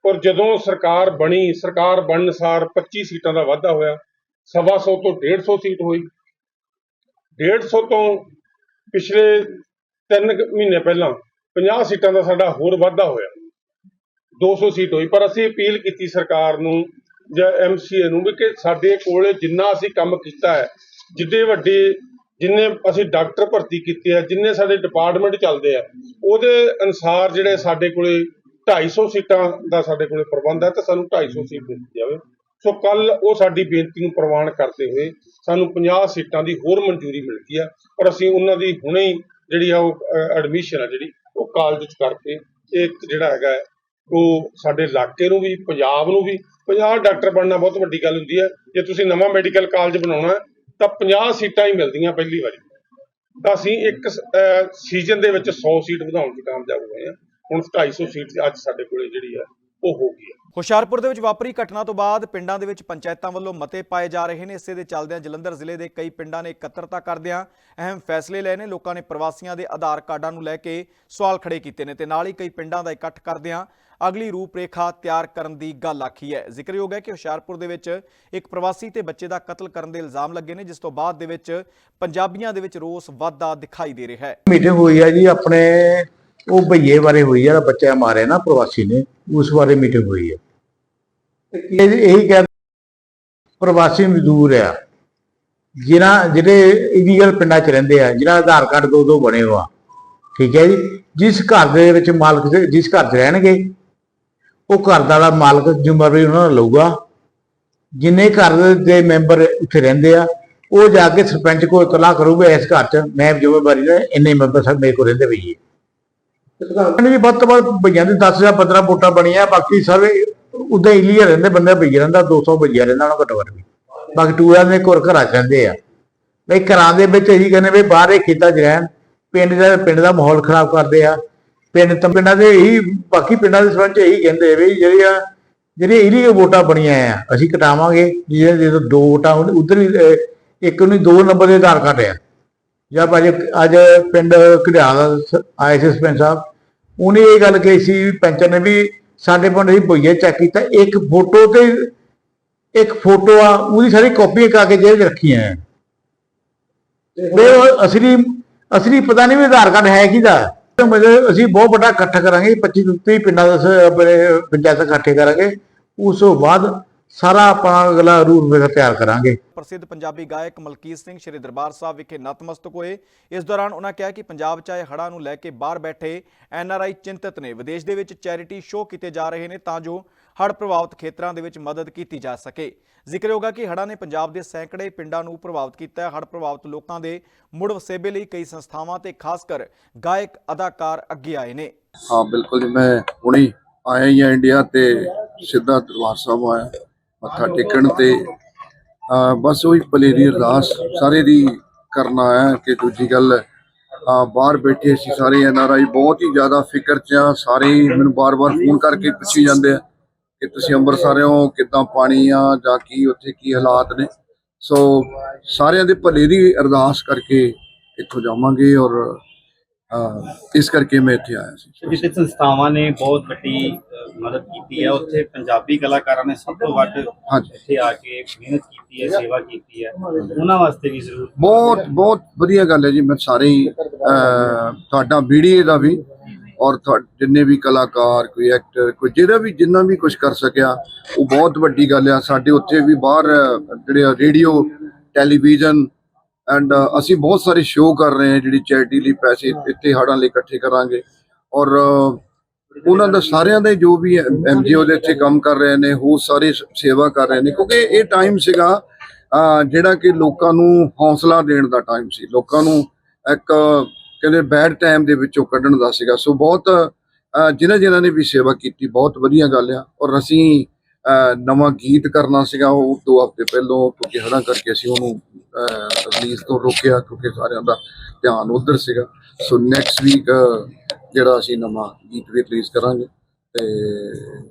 ਔਰ ਜਦੋਂ ਸਰਕਾਰ ਬਣੀ, ਸਰਕਾਰ ਬਣਨ ਸਾਰ 25 ਸੀਟਾਂ ਦਾ ਵਾਧਾ ਹੋਇਆ, ਸਵਾ ਸੌ ਤੋਂ 150 ਸੀਟ ਹੋਈ। 150 ਤੋਂ ਪਿਛਲੇ 3 ਮਹੀਨੇ ਪਹਿਲਾਂ 50 ਸੀਟਾਂ ਦਾ ਸਾਡਾ ਹੋਰ ਵਾਧਾ ਹੋਇਆ। 200 ਸੀਟ ਹੋਈ ਪਰ ਅਸੀਂ ਅਪੀਲ ਕੀਤੀ ਸਰਕਾਰ ਨੂੰ ਜਾਂ ਐਮਸੀਏ ਨੂੰ ਵੀ ਕਿ ਸਾਡੇ ਕੋਲ ਜਿੰਨਾ ਅਸੀਂ ਕੰਮ ਕੀਤਾ ਹੈ ਜਿੱਡੇ ਵੱਡੇ ਜਿੰਨੇ ਅਸੀਂ ਡਾਕਟਰ ਭਰਤੀ ਕੀਤੇ ਆ ਜਿੰਨੇ ਸਾਡੇ ਡਿਪਾਰਟਮੈਂਟ ਚੱਲਦੇ ਆ ਉਹਦੇ ਅਨਸਾਰ ਜਿਹੜੇ ਸਾਡੇ ਕੋਲੇ 250 ਸੀਟਾਂ ਦਾ ਸਾਡੇ ਕੋਲੇ ਪ੍ਰਬੰਧ ਹੈ ਤਾਂ ਸਾਨੂੰ 250 ਸੀਟ ਦਿੱਤੀ ਜਾਵੇ। ਸੋ ਕੱਲ ਉਹ ਸਾਡੀ ਬੇਨਤੀ ਨੂੰ ਪ੍ਰਵਾਨ ਕਰਦੇ ਹੋਏ ਸਾਨੂੰ 50 ਸੀਟਾਂ ਦੀ ਹੋਰ ਮਨਜ਼ੂਰੀ ਮਿਲ ਗਈ ਆ ਪਰ ਅਸੀਂ ਉਹਨਾਂ ਦੀ ਹੁਣੇ ਹੀ ਜਿਹੜੀ ਆ ਉਹ ਐਡਮਿਸ਼ਨ ਆ ਜਿਹੜੀ ਉਹ ਕਾਲਜ ਚ ਕਰਕੇ ਇਹ ਇੱਕ ਜਿਹੜਾ ਹੈਗਾ ਹੈ, ਉਹ ਸਾਡੇ ਇਲਾਕੇ ਨੂੰ ਵੀ, ਪੰਜਾਬ ਨੂੰ ਵੀ 50 ਡਾਕਟਰ ਬਣਨਾ ਬਹੁਤ ਵੱਡੀ ਗੱਲ ਹੁੰਦੀ ਹੈ। ਜੇ ਤੁਸੀਂ ਨਵਾਂ ਮੈਡੀਕਲ ਕਾਲਜ ਬਣਾਉਣਾ ਤਾਂ 50 ਸੀਟਾਂ ਹੀ ਮਿਲਦੀਆਂ ਪਹਿਲੀ ਵਾਰੀ। ਤਾਂ ਅਸੀਂ ਇੱਕ ਸੀਜ਼ਨ ਦੇ ਵਿੱਚ 100 ਸੀਟ ਵਧਾਉਣ ਦੀ ਕਾਮਯਾਬ ਹੋਏ ਹਾਂ। ਹੁਣ 250 ਸੀਟ ਅੱਜ ਸਾਡੇ ਕੋਲੇ ਜਿਹੜੀ ਹੈ, ਉਹ ਹੋ ਗਈ ਹੈ। ਹੁਸ਼ਿਆਰਪੁਰ ਦੇ ਵਿੱਚ ਵਾਪਰੀ ਘਟਨਾ ਤੋਂ ਬਾਅਦ ਪਿੰਡਾਂ ਦੇ ਵਿੱਚ ਪੰਚਾਇਤਾਂ ਵੱਲੋਂ ਮਤੇ ਪਾਏ ਜਾ ਰਹੇ ਨੇ। ਇਸੇ ਦੇ ਚੱਲਦਿਆਂ ਜਲੰਧਰ ਜ਼ਿਲ੍ਹੇ ਦੇ ਕਈ ਪਿੰਡਾਂ ਨੇ ਇਕੱਤਰਤਾ ਕਰਦਿਆਂ ਅਹਿਮ ਫੈਸਲੇ ਲਏ ਨੇ। ਲੋਕਾਂ ਨੇ ਪ੍ਰਵਾਸੀਆਂ ਦੇ ਆਧਾਰ ਕਾਰਡਾਂ ਨੂੰ ਲੈ ਕੇ ਸਵਾਲ ਖੜੇ ਕੀਤੇ ਨੇ ਤੇ ਨਾਲ ਹੀ ਕਈ ਪਿੰਡਾਂ ਦਾ ਇਕੱਠ ਕਰਦਿਆਂ ਅਗਲੀ ਰੂਪਰੇਖਾ ਤਿਆਰ ਕਰਨ ਦੀ ਗੱਲ ਆਖੀ ਹੈ। ਜ਼ਿਕਰਯੋਗ ਹੈ ਕਿ ਹੁਸ਼ਿਆਰਪੁਰ ਦੇ ਵਿੱਚ ਇੱਕ ਪ੍ਰਵਾਸੀ ਤੇ ਬੱਚੇ ਦਾ ਕਤਲ ਕਰਨ ਦੇ ਇਲਜ਼ਾਮ ਲੱਗੇ ਨੇ, ਜਿਸ ਤੋਂ ਬਾਅਦ ਦੇ ਵਿੱਚ ਪੰਜਾਬੀਆਂ ਦੇ ਵਿੱਚ ਰੋਸ ਵੱਧਦਾ ਦਿਖਾਈ ਦੇ ਰਿਹਾ ਹੈ। ਮੀਟਿੰਗ ਹੋਈ ਆ ਜੀ, ਆਪਣੇ ਉਹ ਭਈਏ ਬਾਰੇ ਹੋਈ ਜਿਹੜਾ ਬੱਚਾ ਮਾਰਿਆ ਨਾ ਪ੍ਰਵਾਸੀ ਨੇ, ਉਸ ਬਾਰੇ ਮੀਟਿੰਗ ਹੋਈ ਹੈ ਇਹ ਇਹੀ ਕਹਿ ਪ੍ਰਵਾਸੀ ਮਜ਼ਦੂਰ ਆ, ਜਿਨ੍ਹਾਂ, ਜਿਹੜੇ ਇਲੀਗਲ ਪਿੰਡਾਂ 'ਚ ਰਹਿੰਦੇ ਆ ਜਿਹੜਾ ਆਧਾਰ ਕਾਰਡ ਦੋ ਦੋ ਬਣੇ ਹੋਆ ਠੀਕ ਹੈ ਜੀ, ਜਿਸ ਘਰ ਦੇ ਵਿੱਚ ਮਾਲਕ ਜਿਸ ਘਰ 'ਚ ਰਹਿਣਗੇ ਉਹ ਘਰ ਦਾ ਮਾਲਕ ਜ਼ਿੰਮੇਵਾਰੀ ਉਹਨਾਂ ਦਾ ਲਊਗਾ। ਜਿੰਨੇ ਘਰ ਦੇ ਮੈਂਬਰ ਉੱਥੇ ਰਹਿੰਦੇ ਆ ਉਹ ਜਾ ਕੇ ਸਰਪੰਚ ਕੋਲ ਇਤਲਾਹ ਕਰੂਗਾ ਇਸ ਘਰ 'ਚ ਮੈਂ ਜ਼ਿੰਮੇਵਾਰੀ ਦਾ ਇੰਨੇ ਮੈਂਬਰ ਸਾਹਿਬ ਮੇਰੇ ਕੋਲ ਰਹਿੰਦੇ ਪਈਏ ਜੀ। ਵੱਧ ਤੋਂ ਵੱਧ ਭਈਆਂ ਦੇ 10 ਜਾਂ 15 ਵੋਟਾਂ ਬਣੀਆਂ ਬਾਕੀ ਸਾਰੇ ਉਦਾਂ ਹੀ ਲੀਆ ਰਹਿੰਦੇ ਬੰਦੇ ਭਈਆ ਰਹਿੰਦਾ 200 ਭਈਆ ਰਹਿੰਦਾ ਉਹਨਾਂ ਘੱਟੋ ਘੱਟ ਵੀ। ਬਾਕੀ ਟੂਰਾਂ ਦੇ ਕੋਲ ਘਰਾਂ 'ਚ ਰਹਿੰਦੇ ਆ। ਬਈ ਘਰਾਂ ਦੇ ਵਿੱਚ ਇਹੀ ਕਹਿੰਦੇ ਵੀ ਬਾਹਰ ਖੇਤਾਂ 'ਚ ਰਹਿਣ ਪਿੰਡ ਦਾ ਪਿੰਡ ਦਾ ਮਾਹੌਲ ਖਰਾਬ ਕਰਦੇ ਆ। ਪਿੰਡ ਤਾਂ ਪਿੰਡਾਂ ਦੇ ਇਹੀ, ਬਾਕੀ ਪਿੰਡਾਂ ਦੇ ਸਰਪੰਚ ਇਹੀ ਕਹਿੰਦੇ ਵੀ ਜਿਹੜੀਆਂ ਜਿਹੜੀਆਂ ਇਲੀਗਲ ਵੋਟਾਂ ਬਣੀਆਂ ਆ, ਅਸੀਂ ਕਟਾਵਾਂਗੇ ਜਿਹੜੇ ਜਦੋਂ ਦੋ ਵੋਟਾਂ ਉਧਰ ਵੀ ਇੱਕ ਨੂੰ ਦੋ ਨੰਬਰ ਦੇ ਆਧਾਰ ਕਾਰਡ ਆ। ਜਦ ਅੱਜ ਅੱਜ ਪਿੰਡ ਘੜਿਆਲ ਆਏ ਸੀ ਸਰਪੰਚ ਸਾਹਿਬ, ਉਹਨੇ ਇਹ ਗੱਲ ਕਹੀ ਸੀ ਵੀ ਨੇ ਵੀ ਸਾਡੇ ਪਿੰਡ ਦੀ ਬੋਈਏ ਚੈੱਕ ਕੀਤਾ, ਇੱਕ ਫੋਟੋ ਤੇ, ਇੱਕ ਫੋਟੋ ਆ, ਉਹਦੀ ਸਾਰੀ ਕਾਪੀ ਕਾ ਕੇ ਜੇਬ ਰੱਖੀਆਂ ਆ। ਉਹ ਅਸਲੀ ਅਸਲੀ ਪਤਾ ਨਹੀਂ ਵੀ ਆਧਾਰ ਕਾਰਡ ਹੈ ਕਿਹਦਾ। ਤੇ ਅਸੀਂ ਬਹੁਤ ਵੱਡਾ ਇਕੱਠ ਕਰਾਂਗੇ 25 30 ਪਿੰਡਾਂ ਦਾ ਆਪਣੇ ਪੰਚਾਇਤ ਇਕੱਠੇ ਕਰਾਂਗੇ। ਉਸ ਤੋਂ ਬਾਅਦ ਸਾਰਾ ਆਪਾਂ ਅਗਲਾ ਰੂਟ ਵੇਖ ਤਿਆਰ ਕਰਾਂਗੇ। ਪ੍ਰਸਿੱਧ ਪੰਜਾਬੀ ਗਾਇਕ ਮਲਕੀਤ ਸਿੰਘ ਸ੍ਰੀ ਦਰਬਾਰ ਸਾਹਿਬ ਵਿਖੇ ਨਤਮਸਤਕ ਹੋਏ। ਇਸ ਦੌਰਾਨ ਉਹਨਾਂ ਕਿਹਾ ਕਿ ਪੰਜਾਬ 'ਚ ਆਏ ਹੜ੍ਹਾਂ ਨੂੰ ਲੈ ਕੇ ਬਾਹਰ ਬੈਠੇ ਐਨ ਆਰ ਆਈ ਚਿੰਤਤ ਨੇ ਵਿਦੇਸ਼ ਦੇ ਵਿੱਚ ਚੈਰਿਟੀ ਸ਼ੋਅ ਕੀਤੇ ਜਾ ਰਹੇ ਨੇ ਤਾਂ ਜੋ ਹੜ੍ਹ ਪ੍ਰਭਾਵਿਤ ਖੇਤਰਾਂ ਦੇ ਵਿੱਚ ਮਦਦ ਕੀਤੀ ਜਾ ਸਕੇ। ਜ਼ਿਕਰਯੋਗ ਹੈ ਕਿ ਹੜ੍ਹਾਂ ਨੇ ਪੰਜਾਬ ਦੇ ਸੈਂਕੜੇ ਪਿੰਡਾਂ ਨੂੰ ਪ੍ਰਭਾਵਿਤ ਕੀਤਾ ਹੈ। ਹੜ੍ਹ ਪ੍ਰਭਾਵਿਤ ਲੋਕਾਂ ਦੇ ਮੁੜ ਵਸੇਬੇ ਲਈ ਕਈ ਸੰਸਥਾਵਾਂ ਤੇ ਖਾਸ ਕਰ ਗਾਇਕ, ਅਦਾਕਾਰ ਅੱਗੇ ਆਏ ਨੇ। ਹਾਂ, ਬਿਲਕੁਲ ਜੀ, ਮੈਂ ਹੁਣੇ ਆਇਆ ਹੀ ਆ ਇੰਡੀਆ ਤੇ ਸਿੱਧਾ ਦਰਬਾਰ ਸਾਹਿਬ ਆਇਆ, ਮੱਥਾ ਟੇਕਣ ਤੇ। ਅਹ ਬਸ ਉਹੀ ਭਲੇਰੀ ਅਰਦਾਸ ਸਾਰੇ ਦੀ ਕਰਨਾ ਆਇਆ ਕਿ ਦੂਜੀ ਗੱਲ ਬਾਹਰ ਬੈਠੇ ਸੀ ਸਾਰੇ ਐਨ ਆਰ ਆਈ ਬਹੁਤ ਹੀ ਜ਼ਿਆਦਾ ਫਿਕਰ ਚ ਆ, ਸਾਰੇ ਮੈਨੂੰ ਬਾਰ-ਬਾਰ ਫੋਨ ਕਰਕੇ ਪੁੱਛੀ ਜਾਂਦੇ ਆ। ਕਿ ਤੁਸੀਂ ਅੰਮ੍ਰਿਤਸਰ ਹੋ ਕਿੱਦਾਂ ਪਾਣੀ ਆ ਜਾਂ ਕੀ ਉੱਥੇ ਕੀ ਹਾਲਾਤ ਨੇ? ਸੋ ਸਾਰਿਆਂ ਦੇ ਭਲੇ ਦੀ ਅਰਦਾਸ ਕਰਕੇ ਇੱਥੋਂ ਜਾਵਾਂਗੇ ਔਰ ਇਸ ਕਰਕੇ ਮੈਂ ਇੱਥੇ ਆਇਆ ਸੀ। ਜਿੱਥੇ ਸੰਸਥਾਵਾਂ ਨੇ ਬਹੁਤ ਵੱਡੀ ਮਦਦ ਕੀਤੀ ਹੈ। ਉੱਥੇ ਪੰਜਾਬੀ ਕਲਾਕਾਰਾਂ ਨੇ ਸਭ ਤੋਂ ਵੱਧ ਇੱਥੇ ਆ ਕੇ ਮਿਹਨਤ ਕੀਤੀ ਹੈ ਸੇਵਾ ਕੀਤੀ ਹੈ। ਉਹਨਾਂ ਵਾਸਤੇ ਵੀ ਜ਼ਰੂਰ ਬਹੁਤ ਬਹੁਤ ਵਧੀਆ ਗੱਲ ਹੈ ਜੀ। ਮੈਂ ਸਾਰੇ ਹੀ ਤੁਹਾਡਾ ਵੀਡੀਓ ਦਾ ਵੀ ਔਰ ਤੁਹਾ- ਜਿੰਨੇ ਵੀ ਕਲਾਕਾਰ ਕੋਈ ਐਕਟਰ ਕੋਈ ਜਿਹੜਾ ਵੀ ਜਿੰਨਾ ਵੀ ਕੁਝ ਕਰ ਸਕਿਆ ਉਹ ਬਹੁਤ ਵੱਡੀ ਗੱਲ ਆ। ਸਾਡੇ ਉੱਥੇ ਵੀ ਬਾਹਰ ਅਹ, ਜਿਹੜੇ ਰੇਡੀਓ ਟੈਲੀਵਿਜ਼ਨ ਐਂਡ ਅਸੀਂ ਬਹੁਤ ਸਾਰੇ ਸ਼ੋਅ ਕਰ ਰਹੇ ਹਾਂ ਜਿਹੜੀ ਚੈਰਿਟੀ ਲਈ ਪੈਸੇ ਇੱਥੇ ਹੜਾਂ ਲਈ ਇਕੱਠੇ ਕਰਾਂਗੇ। ਔਰ ਉਹਨਾਂ ਦਾ ਸਾਰਿਆਂ ਦੇ ਜੋ ਵੀ ਐਨਜੀਓ ਦੇ ਇੱਥੇ ਕੰਮ ਕਰ ਰਹੇ ਨੇ ਉਹ ਸਾਰੇ ਸ- ਸੇਵਾ ਕਰ ਰਹੇ ਨੇ ਕਿਉਂਕਿ ਇਹ ਟਾਈਮ ਸੀਗਾ ਜਿਹੜਾ ਕਿ ਲੋਕਾਂ ਨੂੰ ਹੌਸਲਾ ਦੇਣ ਦਾ ਟਾਈਮ ਸੀ। ਲੋਕਾਂ ਨੂੰ ਇੱਕ ਕਹਿੰਦੇ ਬੈਡ ਟਾਈਮ ਦੇ ਵਿੱਚੋਂ ਕੱਢਣ ਦਾ ਸੀਗਾ। ਸੋ ਬਹੁਤ ਅਹ, ਜਿਨ੍ਹਾਂ ਜਿਨ੍ਹਾਂ ਨੇ ਵੀ ਸੇਵਾ ਕੀਤੀ ਬਹੁਤ ਵਧੀਆ ਗੱਲ ਆ। ਔਰ ਅਸੀਂ ਨਵਾਂ ਗੀਤ ਕਰਨਾ ਸੀਗਾ ਉਹ ਦੋ ਹਫ਼ਤੇ ਪਹਿਲਾਂ ਕਿਉਂਕਿ ਹੜ੍ਹਾਂ ਕਰਕੇ ਅਸੀਂ ਉਹਨੂੰ ਰਿਲੀਜ਼ ਤੋਂ ਰੋਕਿਆ ਕਿਉਂਕਿ ਸਾਰਿਆਂ ਦਾ ਧਿਆਨ ਉਧਰ ਸੀਗਾ। ਸੋ ਨੈਕਸਟ ਵੀਕ ਜਿਹੜਾ ਅਸੀਂ ਨਵਾਂ ਗੀਤ ਵੀ ਰਿਲੀਜ਼ ਕਰਾਂਗੇ। ਤੇ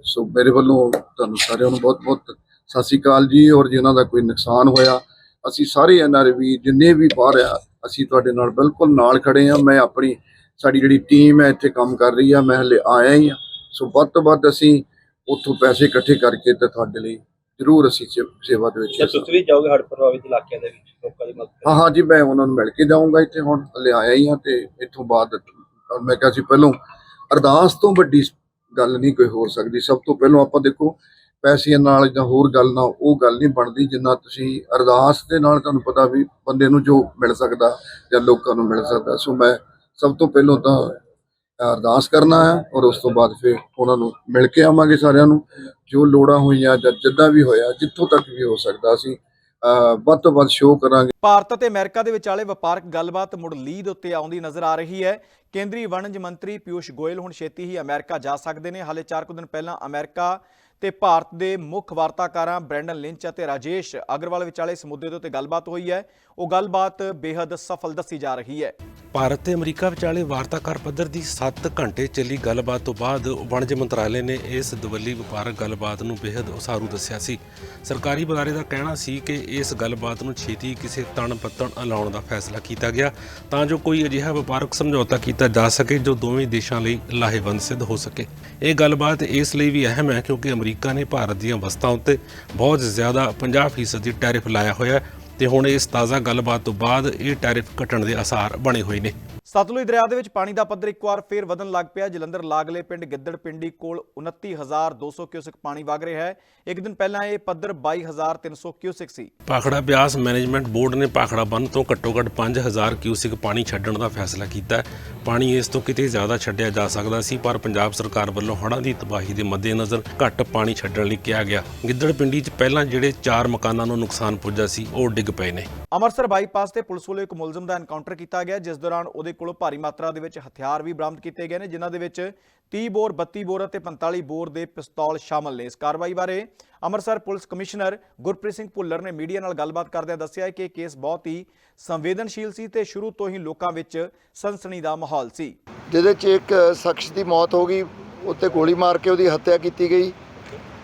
ਸੋ ਮੇਰੇ ਵੱਲੋਂ ਤੁਹਾਨੂੰ ਸਾਰਿਆਂ ਨੂੰ ਬਹੁਤ ਬਹੁਤ ਸਤਿ ਸ਼੍ਰੀ ਅਕਾਲ ਜੀ। ਔਰ ਜਿਨ੍ਹਾਂ ਦਾ ਕੋਈ ਨੁਕਸਾਨ ਹੋਇਆ ਅਸੀਂ ਸਾਰੇ ਐਨਆਰਵੀ ਜਿੰਨੇ ਵੀ ਬਾਹਰ ਆ ਅਸੀਂ ਤੁਹਾਡੇ ਨਾਲ ਬਿਲਕੁਲ ਨਾਲ ਖੜੇ ਆ ਮੈਂ ਆਪਣੀ ਸਾਡੀ ਜਿਹੜੀ ਟੀਮ ਹੈ ਇੱਥੇ ਕੰਮ ਕਰ ਰਹੀ ਆ। ਮੈਂ ਹਲੇ ਆਇਆ ਹੀ ਆ ਸੋ ਵੱਧ ਤੋਂ ਵੱਧ ਅਸੀਂ ਉੱਥੋਂ ਪੈਸੇ ਇਕੱਠੇ ਕਰਕੇ ਤੇ ਤੁਹਾਡੇ ਲਈ ਜ਼ਰੂਰ ਅਸੀਂ ਸੇਵਾ ਦੇ ਵਿੱਚ ਤੁਸੀਂ ਵੀ ਜਾਓਗੇ ਹੜ੍ਹ ਪ੍ਰਭਾਵਿਤ ਇਲਾਕਿਆਂ ਦੇ ਵਿੱਚ ਲੋਕਾਂ ਦੀ ਮਦਦ ਹਾਂ ਹਾਂ ਜੀ ਮੈਂ ਉਹਨਾਂ ਨੂੰ ਮਿਲ ਕੇ ਜਾਊਂਗਾ ਇੱਥੇ। ਹੁਣ ਹਲੇ ਆਇਆ ਹੀ ਆ ਤੇ ਇੱਥੋਂ ਬਾਅਦ ਮੈਂ ਕਿਹਾ ਸੀ ਪਹਿਲੋਂ ਅਰਦਾਸ ਤੋਂ ਵੱਡੀ ਗੱਲ ਨਹੀਂ ਕੋਈ ਹੋ ਸਕਦੀ। ਸਭ ਤੋਂ ਪਹਿਲਾਂ ਆਪਾਂ ਦੇਖੋ ਪੈਸਿਆਂ ਨਾਲ ਜਾਂ ਹੋਰ ਗੱਲ ਨਾਲ ਉਹ ਗੱਲ ਨਹੀਂ ਬਣਦੀ ਜਿੰਨਾ ਤੁਸੀਂ ਅਰਦਾਸ ਦੇ ਨਾਲ ਤੁਹਾਨੂੰ ਪਤਾ ਵੀ ਬੰਦੇ ਨੂੰ ਜੋ ਮਿਲ ਸਕਦਾ ਜਾਂ ਲੋਕਾਂ ਨੂੰ ਮਿਲ ਸਕਦਾ। ਸੋ ਮੈਂ ਸਭ ਤੋਂ ਪਹਿਲਾਂ ਤਾਂ ਅਰਦਾਸ ਕਰਨਾ ਹੈ ਔਰ ਉਸ ਤੋਂ ਬਾਅਦ ਫਿਰ ਉਹਨਾਂ ਨੂੰ ਮਿਲ ਕੇ ਆਵਾਂਗੇ ਸਾਰਿਆਂ ਨੂੰ। ਜੋ ਲੋੜਾਂ ਹੋਈਆਂ ਜਾਂ ਜਿੱਦਾਂ ਵੀ ਹੋਇਆ, ਜਿੱਥੋਂ ਤੱਕ ਵੀ ਹੋ ਸਕਦਾ ਅਸੀਂ ਵੱਧ ਤੋਂ ਵੱਧ ਸ਼ੋਅ ਕਰਾਂਗੇ। ਭਾਰਤ ਅਤੇ ਅਮਰੀਕਾ ਦੇ ਵਿਚਾਲੇ ਵਪਾਰਕ ਗੱਲਬਾਤ ਮੁੜ ਲੀਡ ਉੱਤੇ ਆਉਂਦੀ ਨਜ਼ਰ ਆ ਰਹੀ ਹੈ। ਕੇਂਦਰੀ ਵਣਜ ਮੰਤਰੀ ਪਿਊਸ਼ ਗੋਇਲ ਹੁਣ ਛੇਤੀ ਹੀ ਅਮਰੀਕਾ ਜਾ ਸਕਦੇ ਨੇ। ਹਾਲੇ 4 ਕੁ ਦਿਨ ਪਹਿਲਾਂ ਅਮਰੀਕਾ ਤੇ ਭਾਰਤ ਦੇ ਮੁੱਖ ਵਾਰਤਾਕਾਰਾਂ ਬ੍ਰੈਂਡਨ ਲਿੰਚ ਅਤੇ ਰਾਜੇਸ਼ ਅਗਰਵਾਲ ਵਿਚਾਲੇ ਇਸ ਮੁੱਦੇ ਦੇ ਉੱਤੇ ਗੱਲਬਾਤ ਹੋਈ ਹੈ। ਉਹ ਗੱਲਬਾਤ ਬੇहद ਸਫਲ ਦੱਸੀ ਜਾ ਰਹੀ ਹੈ। ਭਾਰਤ ਤੇ ਅਮਰੀਕਾ ਵਿਚਾਲੇ ਵਾਰਤਾਕਾਰ ਪੱਧਰ ਦੀ 7 ਘੰਟੇ ਚੱਲੀ ਗੱਲਬਾਤ ਤੋਂ ਬਾਅਦ ਵਣਜ ਮੰਤਰਾਲੇ ਨੇ ਇਸ ਦਵੱਲੀ ਵਪਾਰਕ ਗੱਲਬਾਤ ਨੂੰ ਬੇहद ਉਸਾਰੂ ਦੱਸਿਆ ਸੀ। ਸਰਕਾਰੀ ਬੁਲਾਰੇ ਦਾ ਕਹਿਣਾ ਸੀ ਕਿ ਇਸ ਗੱਲਬਾਤ ਨੂੰ ਛੇਤੀ ਕਿਸੇ ਤਣ ਪੱਤਣ ਅਲਾਉਣ ਦਾ ਫੈਸਲਾ ਕੀਤਾ ਗਿਆ, ਤਾਂ ਜੋ ਕੋਈ ਅਜਿਹਾ ਵਪਾਰਕ ਸਮਝੌਤਾ ਕੀਤਾ ਜਾ ਸਕੇ ਜੋ ਦੋਵੇਂ ਦੇਸ਼ਾਂ ਲਈ ਲਾਹੇਵੰਦ ਸਿੱਧ ਹੋ ਸਕੇ। ਇਹ ਗੱਲਬਾਤ ਇਸ ਲਈ ਵੀ ਅਹਿਮ ਹੈ ਕਿਉਂਕਿ ਅਮਰੀਕਾ ਨੇ ਭਾਰਤ ਦੀਆਂ ਵਸਤਾਂ ਉੱਤੇ ਬਹੁਤ ਜ਼ਿਆਦਾ 50% ਦੀ ਟੈਰਿਫ ਲਾਇਆ ਹੋਇਆ ਹੈ। ਤੇ ਹੁਣ ਇਸ ਤਾਜ਼ਾ ਗੱਲਬਾਤ ਤੋਂ ਬਾਅਦ ਇਹ ਟੈਰਿਫ ਘਟਣ ਦੇ ਆਸਾਰ ਬਣੇ ਹੋਏ ਨੇ। ਸਤਲੁਜ ਦਰਿਆ ਦੇ ਵਿੱਚ ਪਾਣੀ ਦਾ ਪੱਧਰ ਇੱਕ ਵਾਰ ਫੇਰ ਵਧਣ ਲੱਗ ਪਿਆ। ਜਲੰਧਰ ਲਾਗਲੇ ਪਿੰਡ ਗਿੱਦੜ ਪਿੰਡੀ ਕੋਲ 29200 ਕਿਊਸਕ ਪਾਣੀ ਵਗ ਰਿਹਾ ਹੈ। ਇੱਕ ਦਿਨ ਪਹਿਲਾਂ ਇਹ ਪੱਧਰ 22300 ਕਿਊਸਕ ਸੀ। ਪਾਖੜਾ ਬਿਆਸ ਮੈਨੇਜਮੈਂਟ ਬੋਰਡ ਨੇ ਪਾਖੜਾ ਬੰਨ ਤੋਂ ਘੱਟੋ-ਘੱਟ 5000 ਕਿਊਸਿਕ ਪਾਣੀ ਛੱਡਣ ਦਾ ਫੈਸਲਾ ਕੀਤਾ ਪਾਣੀ ਇਸ ਤੋਂ ਕਿਤੇ ਜ਼ਿਆਦਾ ਛੱਡਿਆ ਜਾ ਸਕਦਾ ਸੀ ਪਰ ਪੰਜਾਬ ਸਰਕਾਰ ਵੱਲੋਂ ਹੜ੍ਹਾਂ ਦੀ ਤਬਾਹੀ ਦੇ ਮੱਦੇਨਜ਼ਰ ਘੱਟ ਪਾਣੀ ਛੱਡਣ ਲਈ ਕਿਹਾ ਗਿਆ। ਗਿੱਦੜ ਪਿੰਡੀ 'ਚ ਪਹਿਲਾਂ ਜਿਹੜੇ 4 ਮਕਾਨਾਂ ਨੂੰ ਨੁਕਸਾਨ ਪੁੱਜਾ ਸੀ ਉਹ ਡਿੱਗ ਪਏ ਨੇ। ਅੰਮ੍ਰਿਤਸਰ ਬਾਈਪਾਸ ਤੇ ਪੁਲਿਸ ਵੱਲੋਂ ਇੱਕ ਮੁਲਜ਼ਮ ਦਾ ਐਨਕਾਊਂਟਰ ਕੀਤਾ ਗਿਆ ਜਿਸ ਦੌਰਾਨ ਉਹਦੇ ਕੋਲੋਂ ਭਾਰੀ ਮਾਤਰਾ ਦੇ ਵਿੱਚ ਹਥਿਆਰ ਵੀ ਬਰਾਮਦ ਕੀਤੇ ਗਏ ਨੇ, ਜਿਨ੍ਹਾਂ ਦੇ ਵਿੱਚ 30 ਬੋਰ 32 ਬੋਰ ਅਤੇ 45 ਬੋਰ ਦੇ ਪਿਸਤੌਲ ਸ਼ਾਮਲ ਨੇ। ਇਸ ਕਾਰਵਾਈ ਬਾਰੇ ਅੰਮ੍ਰਿਤਸਰ ਪੁਲਿਸ ਕਮਿਸ਼ਨਰ ਗੁਰਪ੍ਰੀਤ ਸਿੰਘ ਭੁੱਲਰ ਨੇ ਮੀਡੀਆ ਨਾਲ ਗੱਲਬਾਤ ਕਰਦਿਆਂ ਦੱਸਿਆ ਕਿ ਇਹ ਕੇਸ ਬਹੁਤ ਹੀ ਸੰਵੇਦਨਸ਼ੀਲ ਸੀ ਤੇ ਸ਼ੁਰੂ ਤੋਂ ਹੀ ਲੋਕਾਂ ਵਿੱਚ ਸਨਸਨੀ ਦਾ ਮਾਹੌਲ ਸੀ। ਜਿਹਦੇ 'ਚ ਇੱਕ ਸ਼ਖਸ ਦੀ ਮੌਤ ਹੋ ਗਈ, ਉੱਤੇ ਗੋਲੀ ਮਾਰ ਕੇ ਉਹਦੀ ਹੱਤਿਆ ਕੀਤੀ ਗਈ।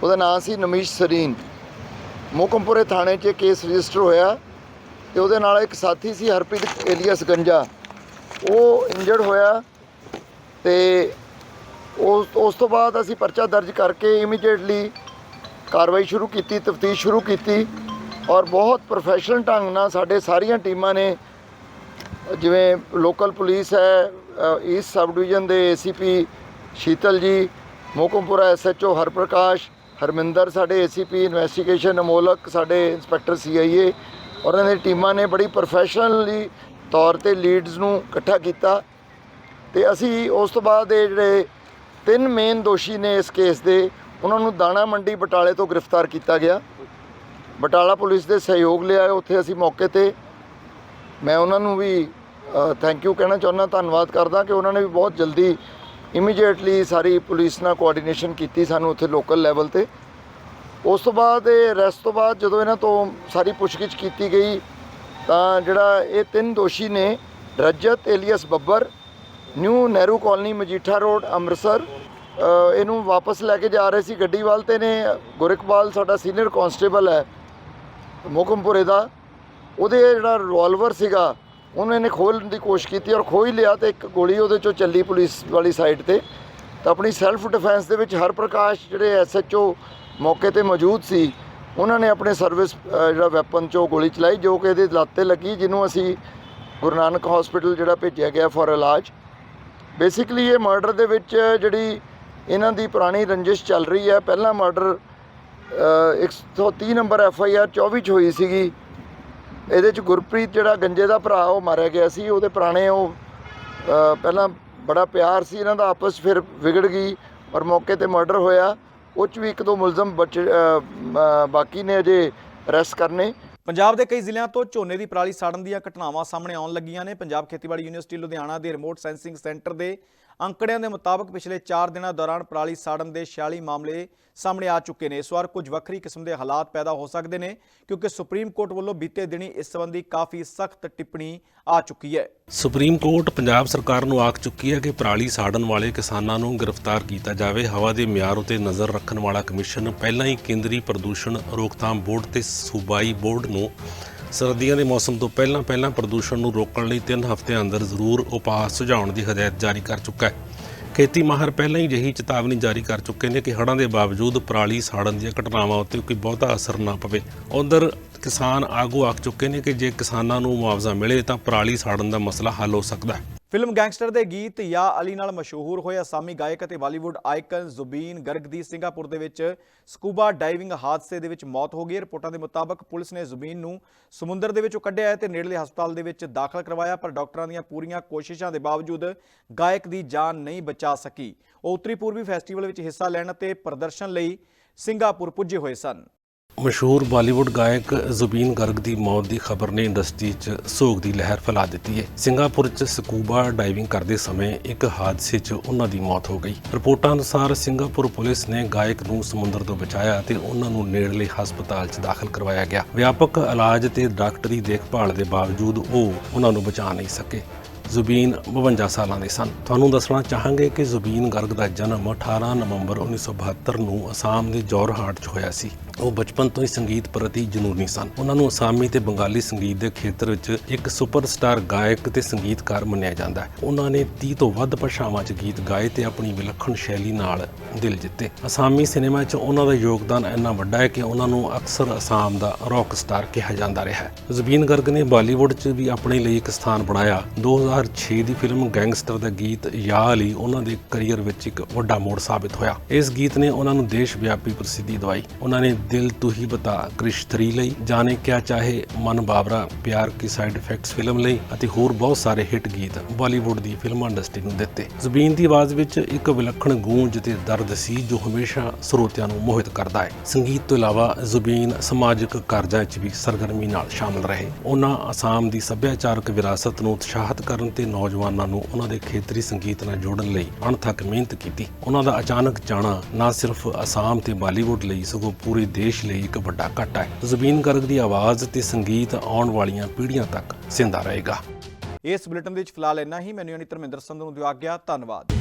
ਉਹਦਾ ਨਾਮ ਸੀ ਨਮੀਸ਼ ਸਰੀਨ। ਮੋਕਮਪੁਰੇ ਥਾਣੇ 'ਚ ਕੇਸ ਰਜਿਸਟਰ ਹੋਇਆ ਤੇ ਉਹਦੇ ਨਾਲ ਇੱਕ ਸਾਥੀ ਸੀ ਹਰਪ੍ਰੀਤ ਏਲੀਅਸ ਗੰਜਾ। ਉਹ ਇੰਜਰਡ ਹੋਇਆ ਤੇ ਉਸ ਉਸ ਤੋਂ ਬਾਅਦ ਅਸੀਂ ਪਰਚਾ ਦਰਜ ਕਰਕੇ ਇਮੀਡੀਏਟਲੀ ਕਾਰਵਾਈ ਸ਼ੁਰੂ ਕੀਤੀ, ਤਫਤੀਸ਼ ਸ਼ੁਰੂ ਕੀਤੀ ਔਰ ਬਹੁਤ ਪ੍ਰੋਫੈਸ਼ਨਲ ਢੰਗ ਨਾਲ ਸਾਡੇ ਸਾਰੀਆਂ ਟੀਮਾਂ ਨੇ ਜਿਵੇਂ ਲੋਕਲ ਪੁਲਿਸ ਹੈ ਈਸਟ ਸਬ ਡਿਵੀਜ਼ਨ ਦੇ ਏਸੀਪੀ ਸ਼ੀਤਲ ਜੀ, ਮੋਕਮਪੁਰਾ ਐਸਐਚਓ ਹਰਪ੍ਰਕਾਸ਼, ਹਰਮਿੰਦਰ ਸਾਡੇ ਏਸੀਪੀ ਇਨਵੈਸਟੀਗੇਸ਼ਨ ਅਮੋਲਕ ਸਾਡੇ ਇੰਸਪੈਕਟਰ ਸੀਆਈਏ ਔਰ ਇਹਨਾਂ ਦੀ ਟੀਮਾਂ ਨੇ ਬੜੀ ਪ੍ਰੋਫੈਸ਼ਨਲੀ ਤੌਰ ਤੇ ਲੀਡਸ ਨੂੰ ਇਕੱਠਾ ਕੀਤਾ ਤੇ ਅਸੀਂ ਉਸ ਤੋਂ ਬਾਅਦ ਇਹ ਜਿਹੜੇ ਤਿੰਨ ਮੇਨ ਦੋਸ਼ੀ ਨੇ ਇਸ ਕੇਸ ਦੇ, ਉਹਨਾਂ ਨੂੰ ਦਾਣਾ ਮੰਡੀ ਬਟਾਲੇ ਤੋਂ ਗ੍ਰਿਫਤਾਰ ਕੀਤਾ ਗਿਆ। ਬਟਾਲਾ ਪੁਲਿਸ ਦੇ ਸਹਿਯੋਗ ਲਿਆ ਉੱਥੇ ਅਸੀਂ ਮੌਕੇ ਤੇ ਮੈਂ ਉਹਨਾਂ ਨੂੰ ਵੀ ਥੈਂਕ ਯੂ ਕਹਿਣਾ ਚਾਹੁੰਦਾ, ਧੰਨਵਾਦ ਕਰਦਾ ਕਿ ਉਹਨਾਂ ਨੇ ਵੀ ਬਹੁਤ ਜਲਦੀ ਇਮੀਡੀਏਟਲੀ ਸਾਰੀ ਪੁਲਿਸ ਨਾਲ ਕੋਆਰਡੀਨੇਸ਼ਨ ਕੀਤੀ ਸਾਨੂੰ ਉੱਥੇ ਲੋਕਲ ਲੈਵਲ ਤੇ। ਉਸ ਤੋਂ ਬਾਅਦ ਇਹ ਅਰੈਸਟ ਤੋਂ ਬਾਅਦ ਜਦੋਂ ਇਹਨਾਂ ਤੋਂ ਸਾਰੀ ਪੁੱਛਗਿੱਛ ਕੀਤੀ ਗਈ ਤਾਂ ਜਿਹੜਾ ਇਹ ਤਿੰਨ ਦੋਸ਼ੀ ਨੇ, Rajat alias Babbar, new Nehru colony Majitha road, Amritsar ਇਹਨੂੰ ਵਾਪਸ ਲੈ ਕੇ ਜਾ ਰਹੇ ਸੀ ਗੱਡੀ ਵੱਲ ਤੇ ਨੇ। ਗੁਰਿਕਪਾਲ ਸਾਡਾ ਸੀਨੀਅਰ ਕਾਂਸਟੇਬਲ ਹੈ ਮੋਕਮਪੁਰੇ ਦਾ। ਉਹਦੇ ਜਿਹੜਾ ਰਿਵਾਲਵਰ ਸੀਗਾ, ਉਹਨੇ ਨੇ ਖੋਲ੍ਹਣ ਦੀ ਕੋਸ਼ਿਸ਼ ਕੀਤੀ ਔਰ ਖੋਹ ਲਿਆ ਤੇ ਇੱਕ ਗੋਲੀ ਉਹਦੇ ਚੋਂ ਚੱਲੀ ਪੁਲਿਸ ਵਾਲੀ ਸਾਈਡ ਤੇ। ਤਾਂ ਆਪਣੀ ਸੈਲਫ ਡਿਫੈਂਸ ਦੇ ਵਿੱਚ ਹਰ ਪ੍ਰਕਾਸ਼ ਜਿਹੜੇ ਐਸਐਚਓ ਮੌਕੇ ਤੇ ਮੌਜੂਦ ਸੀ ਉਹਨਾਂ ਨੇ ਆਪਣੇ ਸਰਵਿਸ ਜਿਹੜਾ ਵੈਪਨ ਚੋਂ ਗੋਲੀ ਚਲਾਈ, ਜੋ ਕਿ ਇਹਦੇ ਲੱਤ ਤੇ ਲੱਗੀ, ਜਿਹਨੂੰ ਅਸੀਂ ਗੁਰੂ ਨਾਨਕ ਹਸਪੀਟਲ ਜਿਹੜਾ ਭੇਜਿਆ ਗਿਆ ਫॉर ਇਲਾਜ। ਬੇਸਿਕਲੀ ਇਹ ਮਰਡਰ ਦੇ ਵਿੱਚ ਜਿਹੜੀ ਇਹਨਾਂ ਦੀ ਪੁਰਾਣੀ ਰੰਜਿਸ਼ ਚੱਲ ਰਹੀ ਹੈ, ਪਹਿਲਾ murder 130 number F I R 24 ਚ ਹੋਈ ਸੀਗੀ। ਇਹਦੇ ਚ ਗੁਰਪ੍ਰੀਤ ਜਿਹੜਾ ਗੰਜੇ ਦਾ ਭਰਾ, ਉਹ ਮਾਰਿਆ ਗਿਆ ਸੀ। ਉਹਦੇ ਪੁਰਾਣੇ ਉਹ ਪਹਿਲਾਂ ਬੜਾ ਪਿਆਰ ਸੀ, ਇਹਨਾਂ ਦਾ ਆਪਸ ਫਿਰ ਵਿਗੜ ਗਈ ਔਰ ਮੌਕੇ ਤੇ ਮਰਡਰ ਹੋਇਆ। ਉਹ 'ਚ ਵੀ ਇੱਕ ਦੋ ਮੁਲਜ਼ਮ ਬਚ ਬਾਕੀ ਨੇ ਅਜੇ ਅਰੈਸਟ ਕਰਨੇ। ਪੰਜਾਬ ਦੇ ਕਈ ਜ਼ਿਲ੍ਹਿਆਂ ਤੋਂ ਝੋਨੇ ਦੀ ਪਰਾਲੀ ਸਾੜਨ ਦੀਆਂ ਘਟਨਾਵਾਂ ਸਾਹਮਣੇ ਆਉਣ ਲੱਗੀਆਂ ਨੇ। ਪੰਜਾਬ ਖੇਤੀਬਾੜੀ ਯੂਨੀਵਰਸਿਟੀ ਲੁਧਿਆਣਾ ਦੇ ਰਿਮੋਟ ਸੈਂਸਿੰਗ ਸੈਂਟਰ ਦੇ ਅੰਕੜਿਆਂ ਦੇ ਮੁਤਾਬਕ ਪਿਛਲੇ 4 ਦਿਨਾਂ ਦੌਰਾਨ ਪਰਾਲੀ ਸਾੜਨ ਦੇ 46 ਮਾਮਲੇ ਸਾਹਮਣੇ ਆ ਚੁੱਕੇ ਨੇ। ਇਸ ਵਾਰ ਕੁਝ ਵੱਖਰੀ ਕਿਸਮ ਦੇ ਹਾਲਾਤ ਪੈਦਾ ਹੋ ਸਕਦੇ ਨੇ, ਕਿਉਂਕਿ ਸੁਪਰੀਮ ਕੋਰਟ ਵੱਲੋਂ ਬੀਤੇ ਦਿਨੀ ਇਸ ਸੰਬੰਧੀ ਕਾਫੀ ਸਖਤ ਟਿੱਪਣੀ ਆ ਚੁੱਕੀ ਹੈ। ਸੁਪਰੀਮ ਕੋਰਟ ਪੰਜਾਬ ਸਰਕਾਰ ਨੂੰ ਆਖ ਚੁੱਕੀ ਹੈ ਕਿ ਪਰਾਲੀ ਸਾੜਨ ਵਾਲੇ ਕਿਸਾਨਾਂ ਨੂੰ ਗ੍ਰਿਫਤਾਰ ਕੀਤਾ ਜਾਵੇ। ਹਵਾ ਦੇ ਮਿਆਰ ਉਤੇ ਨਜ਼ਰ ਰੱਖਣ ਵਾਲਾ ਕਮਿਸ਼ਨ ਪਹਿਲਾਂ ਹੀ ਕੇਂਦਰੀ ਪ੍ਰਦੂਸ਼ਣ ਰੋਕਥਾਮ ਬੋਰਡ ਤੇ ਸੂਬਾਈ ਬੋਰਡ ਨੂੰ ਸਰਦੀਆਂ ਦੇ ਮੌਸਮ ਤੋਂ ਪਹਿਲਾਂ ਪਹਿਲਾਂ ਪ੍ਰਦੂਸ਼ਣ ਨੂੰ ਰੋਕਣ ਲਈ 3 ਹਫ਼ਤਿਆਂ ਅੰਦਰ ਜ਼ਰੂਰ ਉਪਾਅ ਸੁਝਾਉਣ ਦੀ ਹਦਾਇਤ ਜਾਰੀ ਕਰ ਚੁੱਕਾ ਹੈ। ਖੇਤੀ ਮਾਹਰ ਪਹਿਲਾਂ ਹੀ ਜਿਹੀ ਚੇਤਾਵਨੀ ਜਾਰੀ ਕਰ ਚੁੱਕੇ ਨੇ ਕਿ ਹੜ੍ਹਾਂ ਦੇ ਬਾਵਜੂਦ ਪਰਾਲੀ ਸਾੜਨ ਦੀਆਂ ਘਟਨਾਵਾਂ ਉੱਤੇ ਕੋਈ ਬਹੁਤਾ ਅਸਰ ਨਾ ਪਵੇ। ਉਧਰ ਕਿਸਾਨ ਆਗੂ ਆਖ ਚੁੱਕੇ ਨੇ ਕਿ ਜੇ ਕਿਸਾਨਾਂ ਨੂੰ ਮੁਆਵਜ਼ਾ ਮਿਲੇ ਤਾਂ ਪਰਾਲੀ ਸਾੜਨ ਦਾ ਮਸਲਾ ਹੱਲ ਹੋ ਸਕਦਾ ਹੈ। ਫਿਲਮ ਗੈਂਗਸਟਰ ਦੇ ਗੀਤ ਯਾ ਅਲੀ ਨਾਲ ਮਸ਼ਹੂਰ ਹੋਏ ਅਸਾਮੀ ਗਾਇਕ ਅਤੇ ਬਾਲੀਵੁੱਡ ਆਈਕਨ ਜ਼ੁਬੀਨ ਗਰਗ ਦੀ ਸਿੰਗਾਪੁਰ ਦੇ ਵਿੱਚ ਸਕੂਬਾ ਡਾਈਵਿੰਗ ਹਾਦਸੇ ਦੇ ਵਿੱਚ ਮੌਤ ਹੋ ਗਈ। ਰਿਪੋਰਟਾਂ ਦੇ ਮੁਤਾਬਕ ਪੁਲਿਸ ਨੇ ਜ਼ੁਬੀਨ ਨੂੰ ਸਮੁੰਦਰ ਦੇ ਵਿੱਚੋਂ ਕੱਢਿਆ ਹੈ ਤੇ ਨੇੜਲੇ ਹਸਪਤਾਲ ਦੇ ਵਿੱਚ ਦਾਖਲ ਕਰਵਾਇਆ, ਪਰ ਡਾਕਟਰਾਂ ਦੀਆਂ ਪੂਰੀਆਂ ਕੋਸ਼ਿਸ਼ਾਂ ਦੇ ਬਾਵਜੂਦ ਗਾਇਕ ਦੀ ਜਾਨ ਨਹੀਂ ਬਚਾ ਸਕੀ। ਉਹ ਉੱਤਰੀ ਪੂਰਬੀ ਫੈਸਟੀਵਲ ਵਿੱਚ ਹਿੱਸਾ ਲੈਣ ਅਤੇ ਪ੍ਰਦਰਸ਼ਨ ਲਈ ਸਿੰਗਾਪੁਰ ਪੁੱਜੇ ਹੋਏ ਸਨ। ਮਸ਼ਹੂਰ ਬਾਲੀਵੁੱਡ ਗਾਇਕ ਜ਼ੁਬੀਨ ਗਰਗ ਦੀ ਮੌਤ ਦੀ ਖਬਰ ਨੇ ਇੰਡਸਟਰੀ 'ਚ ਸੋਗ ਦੀ ਲਹਿਰ ਫੈਲਾ ਦਿੱਤੀ ਹੈ। ਸਿੰਗਾਪੁਰ 'ਚ ਸਕੂਬਾ ਡਾਈਵਿੰਗ ਕਰਦੇ ਸਮੇਂ ਇੱਕ ਹਾਦਸੇ 'ਚ ਉਹਨਾਂ ਦੀ ਮੌਤ ਹੋ ਗਈ। ਰਿਪੋਰਟਾਂ ਅਨੁਸਾਰ ਸਿੰਗਾਪੁਰ ਪੁਲਿਸ ਨੇ ਗਾਇਕ ਨੂੰ ਸਮੁੰਦਰ ਤੋਂ ਬਚਾਇਆ ਤੇ ਉਹਨਾਂ ਨੂੰ ਨੇੜਲੇ ਹਸਪਤਾਲ 'ਚ ਦਾਖਲ ਕਰਵਾਇਆ ਗਿਆ। ਵਿਆਪਕ ਇਲਾਜ ਤੇ ਡਾਕਟਰੀ ਦੇਖਭਾਲ ਦੇ ਬਾਵਜੂਦ ਉਹ ਉਹਨਾਂ ਨੂੰ ਬਚਾ ਨਹੀਂ ਸਕੇ। ਜ਼ੁਬੀਨ 52 ਸਾਲਾਂ ਦੇ ਸਨ। ਤੁਹਾਨੂੰ ਦੱਸਣਾ ਚਾਹਾਂਗੇ ਕਿ ਜ਼ੁਬੀਨ ਗਰਗ ਦਾ ਜਨਮ 18 ਨਵੰਬਰ 1972 ਨੂੰ ਅਸਾਮ ਦੇ ਜੋਰਹਾਟ 'ਚ ਹੋਇਆ ਸੀ। ਉਹ ਬਚਪਨ ਤੋਂ ਹੀ ਸੰਗੀਤ ਪ੍ਰਤੀ ਜਨੂਨੀ ਸਨ। ਉਹਨਾਂ ਨੂੰ ਅਸਾਮੀ ਤੇ ਬੰਗਾਲੀ ਸੰਗੀਤ ਦੇ ਖੇਤਰ ਵਿੱਚ ਇੱਕ ਸੁਪਰਸਟਾਰ ਗਾਇਕ ਤੇ ਸੰਗੀਤਕਾਰ ਮੰਨਿਆ ਜਾਂਦਾ ਹੈ। ਉਹਨਾਂ ਨੇ 30 ਤੋਂ ਵੱਧ ਭਾਸ਼ਾਵਾਂ 'ਚ ਗੀਤ ਗਾਏ ਤੇ ਆਪਣੀ ਵਿਲੱਖਣ ਸ਼ੈਲੀ ਨਾਲ ਦਿਲ ਜਿੱਤੇ। ਅਸਾਮੀ ਸਿਨੇਮਾ 'ਚ ਉਹਨਾਂ ਦਾ ਯੋਗਦਾਨ ਇੰਨਾ ਵੱਡਾ ਹੈ ਕਿ ਉਹਨਾਂ ਨੂੰ ਅਕਸਰ ਅਸਾਮ ਦਾ ਰੌਕ ਸਟਾਰ ਕਿਹਾ ਜਾਂਦਾ ਰਿਹਾ ਹੈ। ਜ਼ੁਬੀਨ ਗਰਗ ਨੇ ਬਾਲੀਵੁੱਡ 'ਚ ਵੀ ਆਪਣੇ ਲਈ ਇੱਕ ਸਥਾਨ ਬਣਾਇਆ। 2006 ਦੀ ਫਿਲਮ ਗੈਂਗਸਟਰ ਦਾ ਗੀਤ ਯਾ ਅਲੀ ਉਹਨਾਂ ਦੇ ਕੈਰੀਅਰ ਵਿੱਚ ਇੱਕ ਵੱਡਾ ਮੋੜ ਸਾਬਿਤ ਹੋਇਆ। ਇਸ ਗੀਤ ਨੇ ਉਹਨਾਂ ਨੂੰ ਦੇਸ਼ ਵਿਆਪੀ ਪ੍ਰਸਿੱਧੀ ਦਵਾਈ। ਉਹਨਾਂ ਨੇ ਦਿਲ ਤੂੰ ਹੀ ਬਤਾ, ਕ੍ਰਿਸ਼ 3 ਲਈ। ਜਾਣੇ ਕਿਆ ਚਾਹੇ, ਮਨ ਬਾਬਰਾ, ਪਿਆਰ ਕੀ ਸਾਈਡ ਇਫੈਕਟਸ ਫਿਲਮ ਲਈ ਅਤੇ ਹੋਰ ਬਹੁਤ ਸਾਰੇ ਹਿੱਟ ਗੀਤ ਬਾਲੀਵੁੱਡ ਦੀ ਫਿਲਮ ਇੰਡਸਟਰੀ ਨੂੰ ਦਿੱਤੇ। ਜ਼ੁਬੀਨ ਦੀ ਆਵਾਜ਼ ਵਿੱਚ ਇੱਕ ਵਿਲੱਖਣ ਗੂੰਜ ਤੇ ਦਰਦ ਸੀ ਜੋ ਹਮੇਸ਼ਾ ਸਰੋਤਿਆਂ ਨੂੰ ਮੋਹਿਤ ਕਰਦਾ ਹੈ। ਸੰਗੀਤ ਤੋਂ ਇਲਾਵਾ ਜ਼ੁਬੀਨ ਸਮਾਜਿਕ ਕਾਰਜਾਂ 'ਚ ਵੀ ਸਰਗਰਮੀ ਨਾਲ ਸ਼ਾਮਲ ਰਹੇ। ਉਹਨਾਂ ਅਸਾਮ ਦੀ ਸੱਭਿਆਚਾਰਕ ਵਿਰਾਸਤ ਨੂੰ ਉਤਸ਼ਾਹਿਤ ਕਰਨ ਤੇ ਨੌਜਵਾਨਾਂ ਨੂੰ ਉਹਨਾਂ ਦੇ ਖੇਤਰੀ ਸੰਗੀਤ ਨਾਲ ਜੋੜਨ ਲਈ ਅਣਥੱਕ ਮਿਹਨਤ ਕੀਤੀ। ਉਹਨਾਂ ਦਾ ਅਚਾਨਕ ਜਾਣਾ ਨਾ ਸਿਰਫ ਅਸਾਮ ਤੇ ਬਾਲੀਵੁੱਡ ਲਈ, ਸਗੋਂ ਪੂਰੇ ਦੇਸ਼ ਲਈ ਇੱਕ ਵੱਡਾ ਘਾਟਾ ਹੈ। ਜ਼ਮੀਨ ਗਰਗ ਦੀ ਆਵਾਜ਼ ਤੇ ਸੰਗੀਤ ਆਉਣ ਵਾਲੀਆਂ ਪੀੜ੍ਹੀਆਂ ਤੱਕ ਜ਼ਿੰਦਾ ਰਹੇਗਾ। ਇਸ ਬੁਲੇਟਿਨ ਦੇ ਵਿੱਚ ਫਿਲਹਾਲ ਇੰਨਾ ਹੀ। ਮੈਨੂੰ ਯਾਨੀ ਧਰਮਿੰਦਰ ਸੰਧੂ ਨੂੰ ਦਿਓ ਆਗਿਆ। ਧੰਨਵਾਦ।